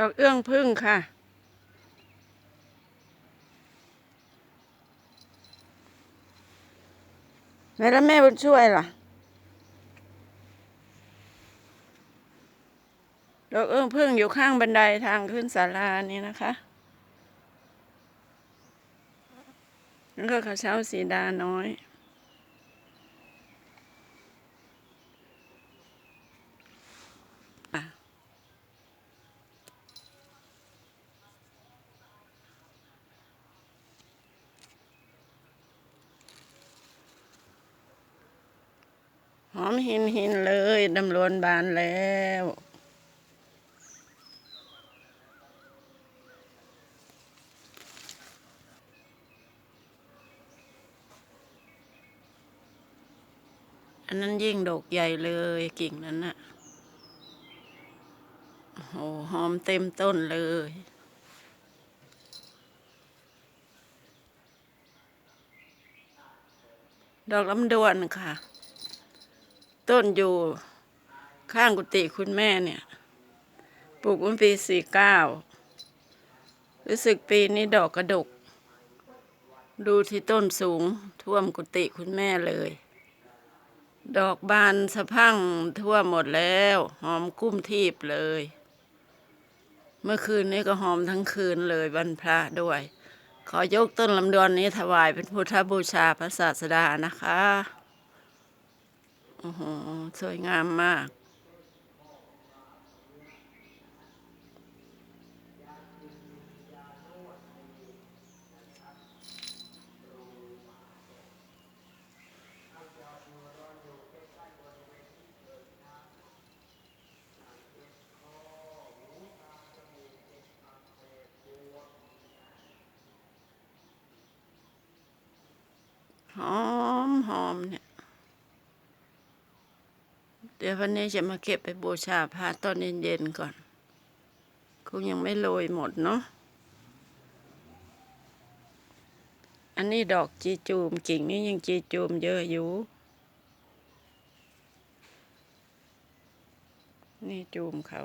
ดอกเอื้องพึ่งค่ะไหนแล้วแม่บุญช่วยล่ะ ดอกเอื้องพึ่งอยู่ข้างบันไดทางขึ้นศาลานี่นะคะแล้วก็กระเช้าสีดาน้อย หอมหินหินเลยดำรวนบานแล้วอันนั้นยิ่งดอกใหญ่เลยกิ่งนั้นน่ะโอ้โหหอมเต็มต้นเลย ดอกลำดวนค่ะ ต้นอยู่ข้างกุฏิคุณแม่เนี่ย ปลูกวันปีสี่เก้ารู้สึกปีนี้ดอกกระดก ดูที่ต้นสูงท่วมกุฏิคุณแม่เลย ดอกบานสะพังทั่วหมดแล้ว หอมกุ้มทีบเลย เมื่อคืนนี้ก็หอมทั้งคืนเลยวันพระด้วย ขอยกต้นลำดวนนี้ถวายเป็นพุทธบูชาพระศาสดานะคะ โอ้โห สวยงามมาก หอมหอมเนี่ย ดี๋ยววันนี้จะมาเก็บไปบูชาพระตอนเย็นๆก่อน คงยังไม่โรยหมดเนาะ อันนี้ดอกจีจูมกิ่งนี้ยังจีจูมเยอะอยู่ นี่จูมเขา